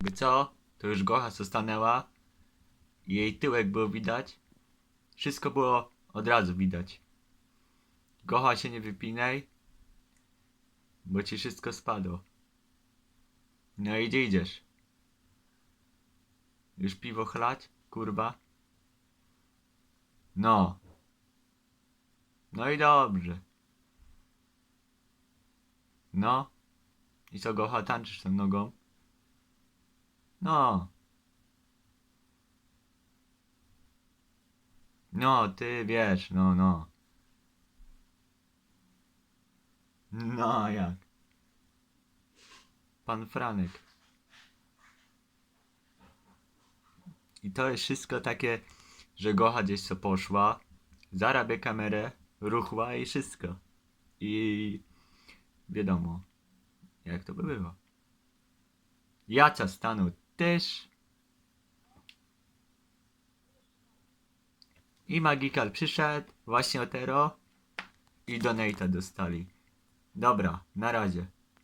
By co? To już Gocha co stanęła. Jej tyłek było widać. Wszystko było od razu widać. Gocha się nie wypinaj. Bo ci wszystko spadło. No i gdzie idziesz? Już piwo chlać? Kurwa. No. No i dobrze. No. I co Gocha tańczysz tą nogą? No. No, ty wiesz, no, no. No, jak? Pan Franek. I to jest wszystko takie, że Gocha gdzieś co poszła, zarabia kamerę, ruchła i wszystko. I wiadomo, jak to by było. Jaca stanął I Magikal przyszedł, właśnie o tero. I donate'a dostali. Dobra, na razie.